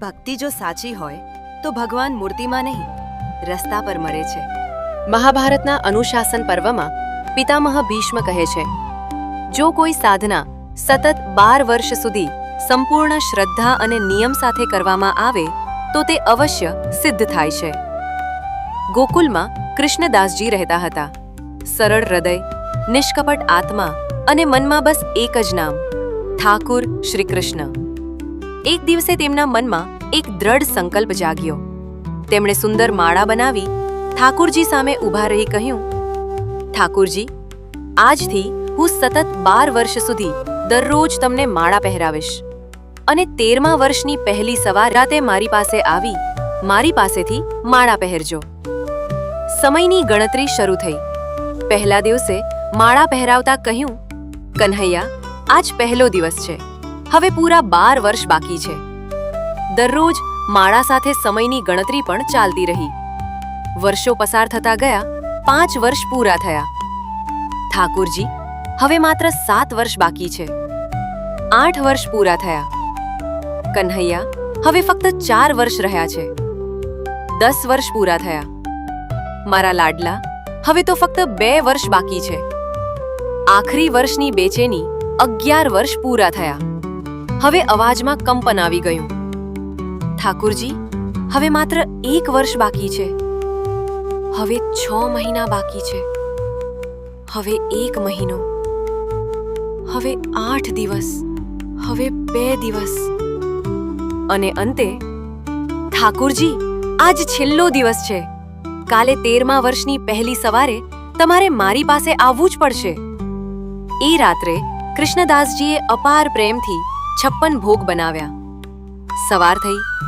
ભક્તિ જો સાચી હોય, તો ભગવાન મૂર્તિમાં નહીં, રસ્તા પર મરે છે. મહાભારતના અનુશાસન પર્વમાં પિતામહ ભીષ્મ કહે છે, જો કોઈ સાધના સતત બાર વર્ષ સુધી સંપૂર્ણ શ્રદ્ધા અને નિયમ સાથે કરવામાં આવે, તો તે અવશ્ય સિદ્ધ થાય છે. ગોકુલમાં કૃષ્ણદાસજી રહેતા હતા. સરળ હૃદય, નિષ્કપટ આત્મા અને મનમાં બસ એક જ નામ, ઠાકુર શ્રી કૃષ્ણ એક દિવસે તેમના મનમાં એક દ્રઢ સંકલ્પ જાગ્યો. તેમણે સુંદર માળા બનાવી ઠાકુરજી સામે ઊભા રહી કહ્યું, ઠાકુરજી, આજથી હું સતત બાર વર્ષ સુધી દરરોજ તમને માળા પહેરાવીશ અને તેરમા વર્ષની પહેલી સવાર રાતે મારી પાસે આવી મારી પાસેથી માળા પહેરજો. સમયની ગણતરી શરૂ થઈ. પહેલા દિવસે માળા પહેરાવતા કહ્યું કન્હૈયા આજ પહેલો દિવસ છે. હવે પૂરા બાર વર્ષ બાકી છે. દરરોજ માળા સાથે સમયની ગણતરી પણ ચાલતી રહી. વર્ષો પસાર થતા ગયા, પાંચ વર્ષ પૂરા થયા. ઠાકુરજી, હવે માત્ર સાત વર્ષ બાકી છે. આઠ વર્ષ પૂરા થયા. કન્હૈયા હવે ફક્ત ચાર વર્ષ રહ્યા છે. દસ વર્ષ પૂરા થયા. મારા લાડલા, હવે તો ફક્ત બે વર્ષ બાકી છે. આખરી વર્ષની બેચેની અગિયાર વર્ષ પૂરા થયા. હવે અવાજમાં કંપન આવી ગયું. ઠાકુરજી, હવે માત્ર એક વર્ષ બાકી છે. હવે છ મહિના બાકી છે. હવે એક મહિનો. હવે આઠ દિવસ. હવે બે દિવસ. અને અંતે, ઠાકુરજી, આજ છેલ્લો દિવસ છે. કાલે તેરમા વર્ષની પહેલી સવારે તમારે મારી પાસે આવવું જ પડશે. એ રાત્રે કૃષ્ણદાસજીએ અપાર પ્રેમથી છપ્પન ભોગ બનાવ્યા. સવાર થઈ